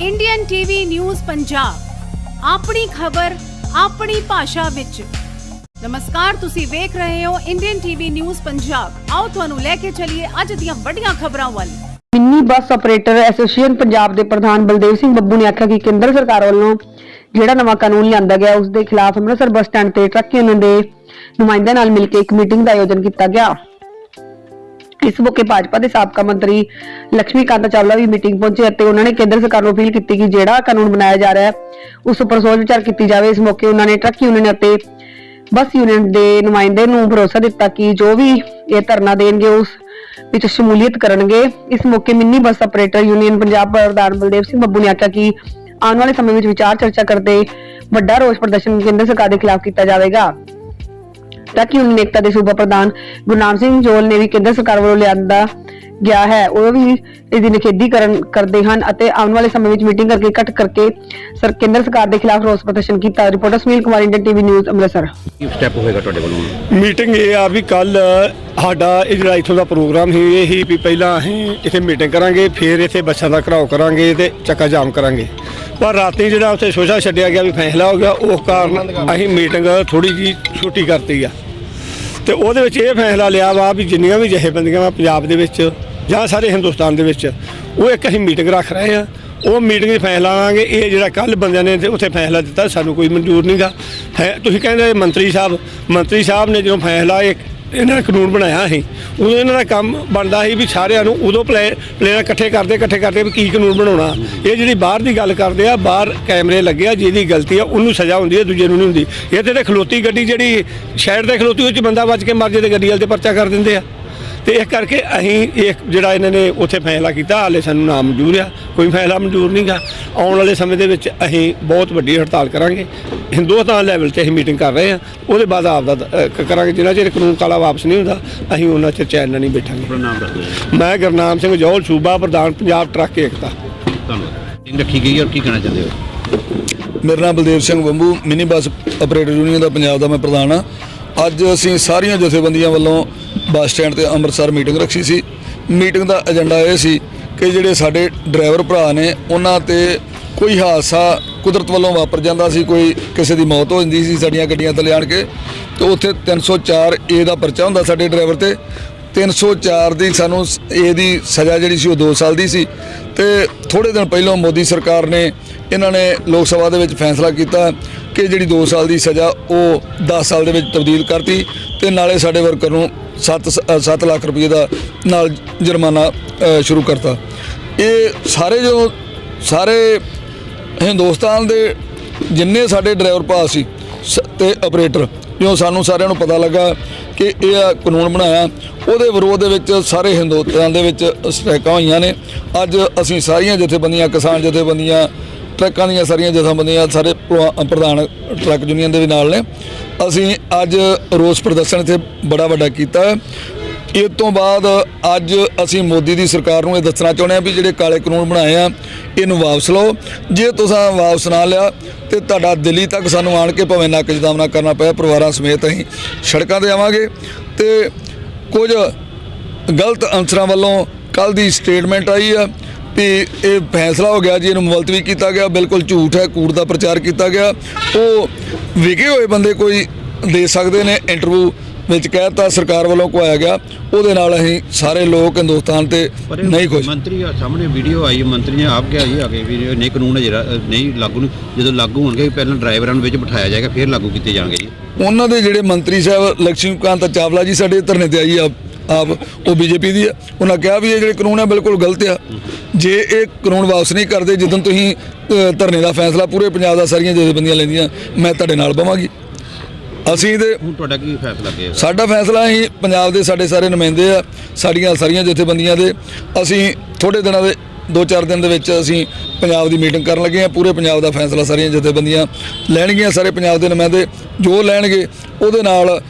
Indian TV news Punjab ਆਪਣੀ ਖਬਰ, ਆਪਣੀ ਭਾਸ਼ਾ ਵਿੱਚ। ਨਮਸਕਾਰ, ਤੁਸੀਂ ਵੇਖ ਰਹੇ ਹੋ ਇੰਡੀਅਨ ਟੀਵੀ ਨਿਊਜ਼ ਪੰਜਾਬ ਆਓ ਤੁਹਾਨੂੰ ਲੈ ਕੇ ਚੱਲੀਏ ਅੱਜ ਦੀਆਂ ਵੱਡੀਆਂ ਖਬਰਾਂ ਵੱਲ। Mini bus operator association Punjab ਦੇ ਪ੍ਰਧਾਨ ਬਲਦੇਵ ਸਿੰਘ ਬੱਬੂ ਨੇ ਆਖਿਆ ਕਿ ਕੇਂਦਰ ਸਰਕਾਰ ਵੱਲੋਂ ਜਿਹੜਾ ਨਵਾਂ ਕਾਨੂੰਨ ਲਿਆਂਦਾ ਗਿਆ ਉਸ ਦੇ ਖਿਲਾਫ ਅੰਮ੍ਰਿਤਸਰ ਬੱਸ ਸਟੈਂਡ ਤੇ ਟਰੱਕ ਯੂਨੀਅਨ ਦੇ ਨੁਮਾਇੰਦਿਆਂ ਨਾਲ ਮਿਲ ਕੇ ਇੱਕ ਮੀਟਿੰਗ ਦਾ ਆਯੋਜਨ ਕੀਤਾ ਗਿਆ। ਇਸ ਮੌਕੇ ਭਾਜਪਾ ਦੇ ਸਾਬਕਾ ਮੰਤਰੀ ਲక్ష్ਮੀਕਾਂਤ ਚਾਵਲਾ ਵੀ ਮੀਟਿੰਗ ਪਹੁੰਚੇ ਅਤੇ ਉਹਨਾਂ ਨੇ ਕੇਂਦਰ ਸਰਕਾਰ ਨੂੰ ਅਪੀਲ ਕੀਤੀ ਕਿ ਜਿਹੜਾ ਕਾਨੂੰਨ ਬਣਾਇਆ ਜਾ ਰਿਹਾ ਹੈ, ਉਸ ਉੱਪਰ ਸੋਚ ਵਿਚਾਰ ਕੀਤੀ ਜਾਵੇ। ਇਸ ਮੌਕੇ ਉਹਨਾਂ ਨੇ ਟਰੱਕ ਯੂਨੀਅਨ ਅਤੇ ਬੱਸ ਯੂਨੀਅਨ ਦੇ ਨੁਮਾਇੰਦੇ ਨੂੰ ਭਰੋਸਾ ਦਿੱਤਾ ਕਿ ਜੋ ਵੀ ਇਹ ਧਰਨਾ ਦੇਣਗੇ, ਉਸ ਵਿੱਚ ਸ਼ਮੂਲੀਅਤ ਕਰਨਗੇ। ਇਸ ਮੌਕੇ mini bus operator union Punjab ਪ੍ਰਧਾਨ ਬਲਦੇਵ ਸਿੰਘ ਬੱਬੂ ਨੇ ਆਖਿਆ ਕਿ ਆਉਣ ਵਾਲੇ ਸਮੇਂ ਵਿੱਚ ਵਿਚਾਰ ਚਰਚਾ ਕਰਦੇ ਵੱਡਾ ਰੋਸ ਪ੍ਰਦਰਸ਼ਨ ਕੇਂਦਰ ਸਰਕਾਰ ਦੇ ਖਿਲਾਫ ਕੀਤਾ ਜਾਵੇਗਾ। ਤਾਂ ਕਿ ਯੂਨੀਅਨ ਏਕਤਾ ਦੇ ਸੂਬਾ ਪ੍ਰਧਾਨ ਗੁਰਨਾਮ ਸਿੰਘ ਜੋਲ ਨੇ ਵੀ ਕੇਂਦਰ ਸਰਕਾਰ ਵੱਲੋਂ ਲਿਆਂਦਾ ਗਿਆ ਹੈ। ਉਹ ਵੀ ਇਸ ਦੀ ਨਿਖੇਧੀ ਕਰਨ ਕਰਦੇ ਹਨ ਅਤੇ ਆਉਣ ਵਾਲੇ ਸਮੇਂ ਵਿੱਚ ਮੀਟਿੰਗ ਕਰਕੇ ਇਕੱਠ ਕਰਕੇ ਸਰ ਕੇਂਦਰ ਸਰਕਾਰ ਦੇ ਖਿਲਾਫ ਰੋਸ ਪ੍ਰਦਰਸ਼ਨ ਕੀਤਾ। Reporter Sunil Kumar Indian TV news Amritsar. ਕੀ ਸਟੈਪ ਹੋਏਗਾ ਤੁਹਾਡੇ ਵੱਲੋਂ? ਮੀਟਿੰਗ ਇਹ ਆ ਵੀ ਕੱਲ ਸਾਡਾ ਇਹ ਜਿਹੜਾ ਇੱਥੋਂ ਦਾ ਪ੍ਰੋਗਰਾਮ ਸੀ ਇਹ ਹੀ ਵੀ ਪਹਿਲਾਂ ਅਸੀਂ ਇੱਥੇ ਮੀਟਿੰਗ ਕਰਾਂਗੇ ਫਿਰ ਇੱਥੇ ਬੱਸਾਂ ਦਾ ਘਰਾਓ ਕਰਾਂਗੇ ਤੇ ਚੱਕਾ ਜਾਮ ਕਰਾਂਗੇ। ਪਰ ਰਾਤੀ ਜਿਹੜਾ ਉੱਥੇ ਸ਼ੋਸ਼ਾ ਛੱਡਿਆ ਗਿਆ ਵੀ ਫੈਸਲਾ ਹੋ ਗਿਆ ਉਸ ਕਾਰਨ ਅਸੀਂ ਮੀਟਿੰਗ ਥੋੜੀ ਜੀ ਛੁੱਟੀ ਕਰਤੀ ਆ। ਤੇ ਉਹਦੇ ਵਿੱਚ ਇਹ ਫੈਸਲਾ ਲਿਆ ਵਾ ਵੀ ਜਿੰਨੀਆਂ ਵੀ ਜਥੇਬੰਦੀਆਂ ਵਾ ਪੰਜਾਬ ਦੇ ਵਿੱਚ ਜਾਂ ਸਾਰੇ ਹਿੰਦੁਸਤਾਨ ਦੇ ਵਿੱਚ, ਉਹ ਇੱਕ ਅਸੀਂ ਮੀਟਿੰਗ ਰੱਖ ਰਹੇ ਹਾਂ। ਉਹ ਮੀਟਿੰਗ 'ਚ ਫੈਸਲਾ ਲਾਵਾਂਗੇ। ਇਹ ਜਿਹੜਾ ਕੱਲ ਬੰਦਿਆਂ ਨੇ ਉੱਥੇ ਫੈਸਲਾ ਦਿੱਤਾ, ਸਾਨੂੰ ਕੋਈ ਮਨਜ਼ੂਰ ਨਹੀਂਗਾ ਹੈ, ਤੁਸੀਂ ਕਹਿੰਦੇ ਮੰਤਰੀ ਸਾਹਿਬ ਮੰਤਰੀ ਸਾਹਿਬ ਨੇ ਜਦੋਂ ਫੈਸਲਾ ਇੱਕ, ਇਹਨਾਂ ਨੇ ਕਾਨੂੰਨ ਬਣਾਇਆ ਸੀ। ਉਦੋਂ ਇਹਨਾਂ ਦਾ ਕੰਮ ਬਣਦਾ ਸੀ ਵੀ ਸਾਰਿਆਂ ਨੂੰ ਉਦੋਂ ਪਲੇ, ਪਲੇਅਰ ਇਕੱਠੇ ਕਰਦੇ ਇਕੱਠੇ ਕਰਦੇ ਵੀ ਕੀ ਕਾਨੂੰਨ ਬਣਾਉਣਾ। ਇਹ ਜਿਹੜੀ ਬਾਹਰ ਦੀ ਗੱਲ ਕਰਦੇ ਆ, ਬਾਹਰ ਕੈਮਰੇ ਲੱਗੇ ਆ, ਜਿਹਦੀ ਗਲਤੀ ਆ, ਉਹਨੂੰ ਸਜ਼ਾ ਹੁੰਦੀ ਹੈ, ਦੂਜੇ ਨੂੰ ਨਹੀਂ ਹੁੰਦੀ। ਇਹ ਤੇ ਤੇ ਖਲੋਤੀ ਗੱਡੀ ਜਿਹੜੀ ਸ਼ਹਿਰ ਦੇ ਖਲੋਤੀ, ਉਹ ਚ ਬੰਦਾ ਵੱਜ ਕੇ ਮਰ ਜੇ ਤੇ ਗੱਡੀ ਵਾਲੇ ਤੇ ਪਰਚਾ ਕਰ ਦਿੰਦੇ ਆ। ਤੇ ਇਸ ਕਰਕੇ ਅਸੀਂ ਇਹ ਜਿਹੜਾ ਇਹਨਾਂ ਨੇ ਉੱਥੇ ਫੈਸਲਾ ਕੀਤਾ ਹਾਲੇ ਸਾਨੂੰ ਨਾ ਮਨਜ਼ੂਰ ਆ ਕੋਈ ਫੈਸਲਾ ਮਨਜ਼ੂਰ ਨਹੀਂਗਾ ਆਉਣ ਵਾਲੇ ਸਮੇਂ ਦੇ ਵਿੱਚ ਅਸੀਂ ਬਹੁਤ ਵੱਡੀ ਹੜਤਾਲ ਕਰਾਂਗੇ। ਹਿੰਦੁਸਤਾਨ ਲੈਵਲ ਤੇ ਅਸੀਂ ਮੀਟਿੰਗ ਕਰ ਰਹੇ ਹਾਂ। ਉਹਦੇ ਬਾਅਦ ਆਪ ਦਾ ਕਰਾਂਗੇ। ਜਿੰਨਾ ਚਿਰ ਕਾਨੂੰਨ ਕਾਲਾ ਵਾਪਸ ਨਹੀਂ ਹੁੰਦਾ ਅਸੀਂ ਉਹਨਾਂ ਚਿਰ ਚੈਨ ਨਾਲ ਨਹੀਂ ਬੈਠਾਂਗੇ। ਮੈਂ ਗੁਰਨਾਮ ਸਿੰਘ ਜੋਹਲ ਸੂਬਾ ਪ੍ਰਧਾਨ ਪੰਜਾਬ ਟਰੱਕ ਏਕਤਾ। ਧੰਨਵਾਦ। ਰੱਖੀ ਗਈ ਹੈ ਔਰ ਕੀ ਕਹਿਣਾ ਚਾਹੁੰਦੇ ਹੋ? ਮੇਰਾ ਨਾਮ Baldev Singh Bambu mini bus operator union ਦਾ ਪੰਜਾਬ ਦਾ ਮੈਂ ਪ੍ਰਧਾਨ ਆ ਅੱਜ ਅਸੀਂ ਸਾਰੀਆਂ ਜਥੇਬੰਦੀਆਂ ਵੱਲੋਂ ਬੱਸ ਸਟੈਂਡ ਤੇ ਅੰਮ੍ਰਿਤਸਰ ਮੀਟਿੰਗ ਰੱਖੀ ਸੀ। ਮੀਟਿੰਗ ਦਾ ਏਜੰਡਾ ਇਹ ਸੀ ਕਿ ਜਿਹੜੇ ਸਾਡੇ ਡਰਾਈਵਰ ਭਰਾ ਨੇ, ਉਹਨਾਂ ਤੇ ਕੋਈ ਹਾਦਸਾ ਕੁਦਰਤ ਵੱਲੋਂ ਵਾਪਰ ਜਾਂਦਾ ਸੀ, ਕੋਈ ਕਿਸੇ ਦੀ ਮੌਤ ਹੋ ਜਾਂਦੀ ਸੀ ਸਾਡੀਆਂ ਗੱਡੀਆਂ ਥੱਲੇ ਆਣ ਕੇ, ਤੇ ਉੱਥੇ 304 ਏ ਦਾ ਪਰਚਾ ਹੁੰਦਾ ਸਾਡੇ ਡਰਾਈਵਰ ਤੇ। 304 ਦੀ ਸਾਨੂੰ ਸ- ਇਹਦੀ ਸਜ਼ਾ ਜਿਹੜੀ ਸੀ ਉਹ 2 ਸਾਲ ਦੀ ਸੀ ਤੇ ਥੋੜੇ ਦਿਨ ਪਹਿਲਾਂ ਮੋਦੀ ਸਰਕਾਰ ਨੇ ਇਹਨਾਂ ਨੇ ਲੋਕ ਸਭਾ ਦੇ ਵਿੱਚ ਫੈਸਲਾ ਕੀਤਾ ਕਿ ਜਿਹੜੀ 2 ਸਾਲ ਦੀ ਸਜ਼ਾ ਉਹ 10 ਸਾਲ ਦੇ ਵਿੱਚ ਤਬਦੀਲ ਕਰਤੀ ਤੇ ਨਾਲੇ ਸਾਡੇ ਵਰਕਰ ਨੂੰ 7 7 ਲੱਖ ਰੁਪਏ ਦਾ ਨਾਲ ਜੁਰਮਾਨਾ ਸ਼ੁਰੂ ਕਰਤਾ। ਇਹ ਸਾਰੇ ਜੋ ਸਾਰੇ ਹਿੰਦੁਸਤਾਨ ਦੇ ਜਿੰਨੇ ਸਾਡੇ ਡਰਾਈਵਰ ਭਰਾ ਸੀ, ਸ- ਤੇ ਆਪਰੇਟਰ, ਜੋ ਸਾਨੂੰ ਸਾਰਿਆਂ ਨੂੰ ਪਤਾ ਲੱਗਾ ਕਿ ਇਹ ਕਾਨੂੰਨ ਬਣਾਇਆ। ਉਹਦੇ ਵਿਰੋਧ ਦੇ ਵਿੱਚ ਸਾਰੇ ਹਿੰਦੁਸਤਾਨ ਦੇ ਵਿੱਚ ਸਟ੍ਰਾਈਕਾਂ ਹੋਈਆਂ ਨੇ। ਅੱਜ ਅਸੀਂ ਸਾਰੀਆਂ ਜਥੇਬੰਦੀਆਂ, ਕਿਸਾਨ ਜਥੇਬੰਦੀਆਂ, ਟਰੱਕਾਂ ਦੀਆਂ ਸਾਰੀਆਂ ਜਥੇਬੰਦੀਆਂ, ਸਾਰੇ ਪ੍ਰਧਾਨ ਟਰੱਕ ਯੂਨੀਅਨ ਦੇ ਵੀ ਨਾਲ ਨੇ। ਅਸੀਂ ਅੱਜ ਰੋਸ ਪ੍ਰਦਰਸ਼ਨ ਇੱਥੇ ਬੜਾ ਵੱਡਾ ਕੀਤਾ ਹੈ ਇਹ ਤੋਂ ਬਾਅਦ ਅੱਜ ਅਸੀਂ ਮੋਦੀ ਦੀ ਸਰਕਾਰ ਨੂੰ ਇਹ ਦੱਸਣਾ ਚਾਹੁੰਦੇ ਹਾਂ ਵੀ ਜਿਹੜੇ ਕਾਲੇ ਕਾਨੂੰਨ ਬਣਾਏ ਆ, ਇਹਨੂੰ ਵਾਪਸ ਲਓ। ਜੇ ਤੁਸੀਂ ਵਾਪਸ ਨਾ ਲਿਆ, ਤੇ ਤੁਹਾਡਾ ਦਿੱਲੀ ਤੱਕ ਸਾਨੂੰ ਆਣ ਕੇ ਭਾਵੇਂ ਨੱਕ ਜਦਾਮਨਾ ਕਰਨਾ ਪਿਆ ਪਰਿਵਾਰਾਂ ਸਮੇਤ ਅਸੀਂ ਸੜਕਾਂ ਤੇ ਆਵਾਂਗੇ। ਤੇ ਕੁਝ ਗਲਤ ਅਨਸਰਾਂ ਵੱਲੋਂ ਕੱਲ ਦੀ ਸਟੇਟਮੈਂਟ ਆਈ ਆ ਵੀ ਇਹ ਫੈਸਲਾ ਹੋ ਗਿਆ ਜੀ, ਇਹਨੂੰ ਮੁਲਤਵੀ ਕੀਤਾ ਗਿਆ। ਬਿਲਕੁਲ ਝੂਠ ਹੈ, ਕੂੜ ਦਾ ਪ੍ਰਚਾਰ ਕੀਤਾ ਗਿਆ। ਉਹ ਵਿਗੇ ਹੋਏ ਬੰਦੇ ਕੋਈ ਦੇ ਸਕਦੇ ਨੇ ਇੰਟਰਵਿਊ ਵਿੱਚ ਕਹਿਤਾ ਸਰਕਾਰ ਵੱਲੋਂ ਕੋਇਆ ਗਿਆ ਉਹਦੇ ਨਾਲ ਅਸੀਂ ਸਾਰੇ ਲੋਕ ਹਿੰਦੁਸਤਾਨ ਤੇ ਨਹੀਂ ਖੁਸ਼। ਮੰਤਰੀ ਆ ਸਾਹਮਣੇ ਵੀਡੀਓ ਆਈ ਮੰਤਰੀ ਨੇ ਆਪ ਕਿਹਾ ਜੀ ਆਗੇ ਵੀ ਨਹੀਂ ਕਾਨੂੰਨ ਜਿਹੜਾ ਨਹੀਂ ਲਾਗੂ ਨਹੀਂ ਜਦੋਂ ਲਾਗੂ ਹੋਣਗੇ ਪਹਿਲਾਂ ਡਰਾਈਵਰਾਂ ਨੂੰ ਵਿੱਚ ਬਿਠਾਇਆ ਜਾਏਗਾ ਫਿਰ ਲਾਗੂ ਕੀਤੇ ਜਾਣਗੇ ਜੀ। ਉਹਨਾਂ ਦੇ ਜਿਹੜੇ ਮੰਤਰੀ ਸਾਹਿਬ ਲక్ష్ਮੀਕਾਂਤ ਚਾਵਲਾ ਜੀ ਸਾਡੇ ਧਰਨੇ ਤੇ ਆਈ ਆ ਆਪ ਉਹ ਬੀਜੇਪੀ ਦੀ ਆ। ਉਹਨਾਂ ਕਿਹਾ ਵੀ ਇਹ ਜਿਹੜੇ ਕਾਨੂੰਨ ਆ ਬਿਲਕੁਲ ਗਲਤ ਆ। ਜੇ ਇਹ ਕਾਨੂੰਨ ਵਾਪਸ ਨਹੀਂ ਕਰਦੇ ਜਦੋਂ ਤੁਸੀਂ ਧਰਨੇ ਦਾ ਫੈਸਲਾ ਪੂਰੇ ਪੰਜਾਬ ਦਾ ਸਾਰੀਆਂ ਜਥੇਬੰਦੀਆਂ ਲੈਂਦੀਆਂ ਮੈਂ ਤੁਹਾਡੇ ਨਾਲ ਬਵਾਂਗੀ। ਅਸੀਂ ਤੇ ਹੁਣ ਤੁਹਾਡਾ ਕੀ ਫੈਸਲਾ ਗਿਆ ਸਾਡਾ ਫੈਸਲਾ ਅਸੀਂ ਪੰਜਾਬ ਦੇ ਸਾਡੇ ਸਾਰੇ ਨੁਮਾਇੰਦੇ ਆ ਸਾਡੀਆਂ ਸਾਰੀਆਂ ਜਥੇਬੰਦੀਆਂ ਦੇ। ਅਸੀਂ ਥੋੜੇ ਦਿਨਾਂ ਦੇ 2-4 ਦਿਨ ਦੇ ਵਿੱਚ ਅਸੀਂ ਪੰਜਾਬ ਦੀ ਮੀਟਿੰਗ ਕਰਨ ਲੱਗੇ ਆ ਪੂਰੇ ਪੰਜਾਬ ਦਾ ਫੈਸਲਾ ਸਾਰੀਆਂ ਜਥੇਬੰਦੀਆਂ ਲੈਣਗੀਆਂ ਸਾਰੇ ਪੰਜਾਬ ਦੇ ਨੁਮਾਇੰਦੇ ਜੋ ਲੈਣਗੇ ਉਹਦੇ ਨਾਲ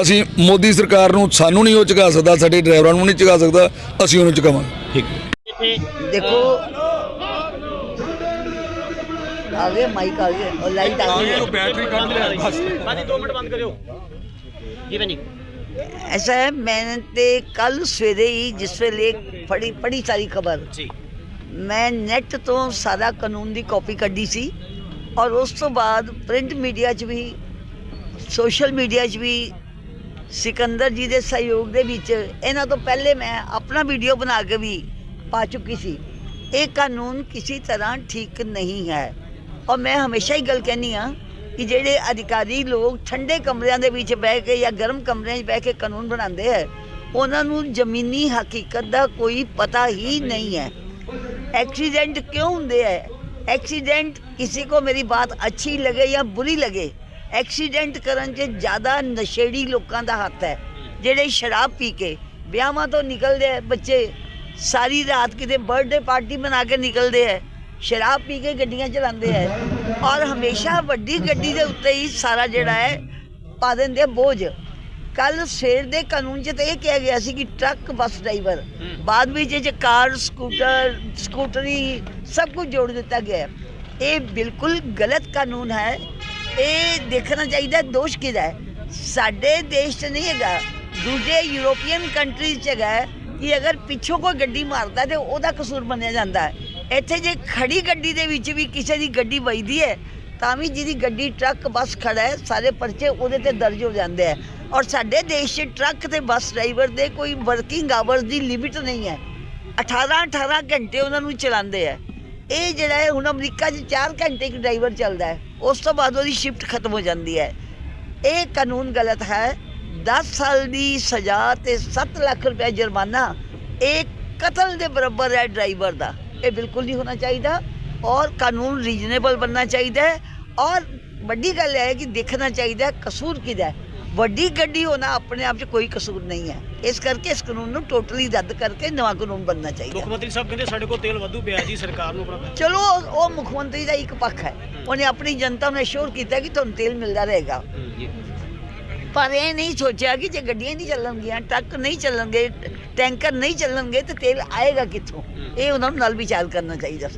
ਅਸੀਂ ਮੋਦੀ ਸਰਕਾਰ ਨੂੰ ਸਾਨੂੰ ਨਹੀਂ ਉਹ ਝੁਕਾ ਸਕਦਾ ਸਾਡੇ ਡਰਾਈਵਰਾਂ ਨੂੰ ਨਹੀਂ ਝੁਕਾ ਸਕਦਾ ਅਸੀਂ ਉਹਨੂੰ ਝੁਕਾਵਾਂਗੇ। ਠੀਕ ਆ ਮਾਈਕ ਆ ਗਏ ਔਰ ਲਾਈਟ ਆ ਗਈ। ਬੈਟਰੀ ਕੱਢ ਲਿਆ ਬਸ। ਬਾਜੀ 2 ਮਿੰਟ ਬੰਦ ਕਰਿਓ। ਜੀ ਭੈਣ ਐਸਾ ਹੈ ਮੈਂ ਤੇ ਕੱਲ ਸਵੇਰੇ ਹੀ ਜਿਸ ਵੇਲੇ ਫੜੀ ਬੜੀ ਸਾਰੀ ਖਬਰ ਜੀ। ਮੈਂ ਨੈਟ ਤੋਂ ਸਾਰਾ ਕਾਨੂੰਨ ਦੀ ਕਾਪੀ ਕੱਢੀ ਸੀ ਔਰ ਉਸ ਤੋਂ ਬਾਅਦ ਪ੍ਰਿੰਟ ਮੀਡੀਆ 'ਚ ਵੀ ਸੋਸ਼ਲ ਮੀਡੀਆ 'ਚ ਵੀ ਸਿਕੰਦਰ ਜੀ ਦੇ ਸਹਿਯੋਗ ਦੇ ਵਿੱਚ ਇਹਨਾਂ ਤੋਂ ਪਹਿਲੇ ਮੈਂ ਆਪਣਾ ਵੀਡੀਓ ਬਣਾ ਕੇ ਵੀ ਪਾ ਚੁੱਕੀ ਸੀ। ਇਹ ਕਾਨੂੰਨ ਕਿਸੇ ਤਰ੍ਹਾਂ ਠੀਕ ਨਹੀਂ ਹੈ। ਔਰ ਮੈਂ ਹਮੇਸ਼ਾ ਹੀ ਗੱਲ ਕਹਿੰਨੀ ਆ ਕਿ ਜਿਹੜੇ ਅਧਿਕਾਰੀ ਲੋਕ ਠੰਡੇ ਕਮਰਿਆਂ ਦੇ ਵਿੱਚ ਬਹਿ ਕੇ ਜਾਂ ਗਰਮ ਕਮਰਿਆਂ 'ਚ ਬਹਿ ਕੇ ਕਾਨੂੰਨ ਬਣਾਉਂਦੇ ਹੈ ਉਹਨਾਂ ਨੂੰ ਜ਼ਮੀਨੀ ਹਕੀਕਤ ਦਾ ਕੋਈ ਪਤਾ ਹੀ ਨਹੀਂ। ਹੈ। ਐਕਸੀਡੈਂਟ ਕਿਉਂ ਹੁੰਦੇ ਹੈ? ਐਕਸੀਡੈਂਟ ਕਿਸੇ ਕੋ ਮੇਰੀ ਬਾਤ ਅੱਛੀ ਲਗੇ ਜਾਂ ਬੁਰੀ ਲਗੇ? ਐਕਸੀਡੈਂਟ ਕਰਨ 'ਚ ਜ਼ਿਆਦਾ ਨਸ਼ੇੜੀ ਲੋਕਾਂ ਦਾ ਹੱਥ ਹੈ। ਜਿਹੜੇ ਸ਼ਰਾਬ ਪੀ ਕੇ ਵਿਆਹਾਂ ਤੋਂ ਨਿਕਲਦੇ ਆ ਬੱਚੇ ਸਾਰੀ ਰਾਤ ਕਿਤੇ ਬਰਥਡੇ ਪਾਰਟੀ ਬਣਾ ਕੇ ਨਿਕਲਦੇ ਆ ਸ਼ਰਾਬ ਪੀ ਕੇ ਗੱਡੀਆਂ ਚਲਾਉਂਦੇ ਹੈ ਔਰ ਹਮੇਸ਼ਾ ਵੱਡੀ ਗੱਡੀ ਦੇ ਉੱਤੇ ਹੀ ਸਾਰਾ ਜਿਹੜਾ ਹੈ ਪਾ ਦਿੰਦੇ ਬੋਝ। ਕੱਲ ਸਵੇਰ ਦੇ ਕਾਨੂੰਨ 'ਚ ਤਾਂ ਇਹ ਕਿਹਾ ਗਿਆ ਸੀ ਕਿ ਟਰੱਕ ਬੱਸ ਡਰਾਈਵਰ ਬਾਅਦ ਵਿੱਚ ਇਹ ਕਾਰ ਸਕੂਟਰ ਸਕੂਟਰੀ ਸਭ ਕੁਝ ਜੋੜ ਦਿੱਤਾ ਗਿਆ। ਇਹ ਬਿਲਕੁਲ ਗਲਤ ਕਾਨੂੰਨ ਹੈ। ਇਹ ਦੇਖਣਾ ਚਾਹੀਦਾ ਦੋਸ਼ ਕਿਹਦਾ ਹੈ? ਸਾਡੇ ਦੇਸ਼ 'ਚ ਨਹੀਂ ਹੈਗਾ। ਦੂਜੇ ਯੂਰੋਪੀਅਨ ਕੰਟਰੀਜ਼ 'ਚ ਹੈਗਾ ਹੈ ਕਿ ਅਗਰ ਪਿੱਛੋਂ ਕੋਈ ਗੱਡੀ ਮਾਰਦਾ ਤੇ ਉਹਦਾ ਕਸੂਰ ਮੰਨਿਆ ਜਾਂਦਾ ਹੈ। ਇੱਥੇ ਜੇ ਖੜੀ ਗੱਡੀ ਦੇ ਵਿੱਚ ਵੀ ਕਿਸੇ ਦੀ ਗੱਡੀ ਵੱਜਦੀ ਹੈ, ਤਾਂ ਵੀ ਜਿਹਦੀ ਗੱਡੀ ਟਰੱਕ, ਬੱਸ ਖੜਾ ਹੈ, ਸਾਰੇ ਪਰਚੇ ਉਹਦੇ ਤੇ ਦਰਜ ਹੋ ਜਾਂਦੇ ਹੈ। ਔਰ ਸਾਡੇ ਦੇਸ਼ 'ਚ ਟਰੱਕ ਤੇ ਬੱਸ ਡਰਾਈਵਰ ਦੇ ਕੋਈ ਵਰਕਿੰਗ ਆਵਰਸ ਦੀ ਲਿਮਿਟ ਨਹੀਂ ਹੈ। 18 18 ਘੰਟੇ ਉਹਨਾਂ ਨੂੰ ਚਲਾਉਂਦੇ ਹੈ। ਇਹ ਜਿਹੜਾ ਹੈ, ਹੁਣ ਅਮਰੀਕਾ 'ਚ 4 ਘੰਟੇ ਇੱਕ ਡਰਾਈਵਰ ਚੱਲਦਾ ਹੈ। ਉਸ ਤੋਂ ਬਾਅਦ ਉਹਦੀ ਸ਼ਿਫਟ ਖਤਮ ਹੋ ਜਾਂਦੀ ਹੈ। ਇਹ ਕਾਨੂੰਨ ਗਲਤ ਹੈ। 10 ਸਾਲ ਦੀ ਸਜ਼ਾ ਤੇ 7 ਲੱਖ ਰੁਪਏ ਜੁਰਮਾਨਾ, ਇਹ ਕਤਲ ਦੇ ਬਰਾਬਰ ਹੈ ਡਰਾਈਵਰ ਦਾ। ਇਹ ਬਿਲਕੁਲ ਨਹੀਂ ਹੋਣਾ ਚਾਹੀਦਾ ਔਰ ਕਾਨੂੰਨ ਰੀਜਨੇਬਲ ਬਣਨਾ ਚਾਹੀਦਾ ਹੈ ਔਰ ਵੱਡੀ ਗੱਲ ਇਹ ਹੈ ਕਿ ਦੇਖਣਾ ਚਾਹੀਦਾ ਕਸੂਰ ਕਿਹਦਾ ਹੈ। ਵੱਡੀ ਗੱਡੀ ਹੋਣਾ ਆਪਣੇ ਆਪ 'ਚ ਕੋਈ ਕਸੂਰ ਨਹੀਂ ਹੈ। ਇਸ ਕਰਕੇ ਇਸ ਕਾਨੂੰਨ ਨੂੰ ਟੋਟਲੀ ਰੱਦ ਕਰਕੇ ਨਵਾਂ ਕਾਨੂੰਨ ਬਣਨਾ ਚਾਹੀਦਾ ਮੁੱਖ ਮੰਤਰੀ ਸਾਹਿਬ ਕਹਿੰਦੇ ਸਾਡੇ ਕੋਲ ਤੇਲ ਵਾਧੂ ਪਿਆ ਜੀ ਸਰਕਾਰ ਨੂੰ ਆਪਣਾ ਚਲੋ ਉਹ- ਉਹ ਮੁੱਖ ਮੰਤਰੀ ਦਾ ਇੱਕ ਪੱਖ ਹੈ। ਉਹਨੇ ਆਪਣੀ ਜਨਤਾ ਨੂੰ ਅਸ਼ੋਰ ਕੀਤਾ ਕਿ ਤੁਹਾਨੂੰ ਤੇਲ ਮਿਲਦਾ ਰਹੇਗਾ। ਪਰ ਇਹ ਨਹੀਂ ਸੋਚਿਆ ਕਿ ਜੇ ਗੱਡੀਆਂ ਨਹੀਂ ਚੱਲਣਗੀਆਂ ਟਰੱਕ ਨਹੀਂ ਚੱਲਣਗੇ ਟੈਂਕਰ ਨਹੀਂ ਚੱਲਣਗੇ ਤੇ ਤੇਲ ਆਏਗਾ ਕਿੱਥੋਂ? ਇਹ ਉਹਨਾਂ ਨੂੰ ਨਾਲ ਵਿਚਾਰ ਕਰਨਾ ਚਾਹੀਦਾ।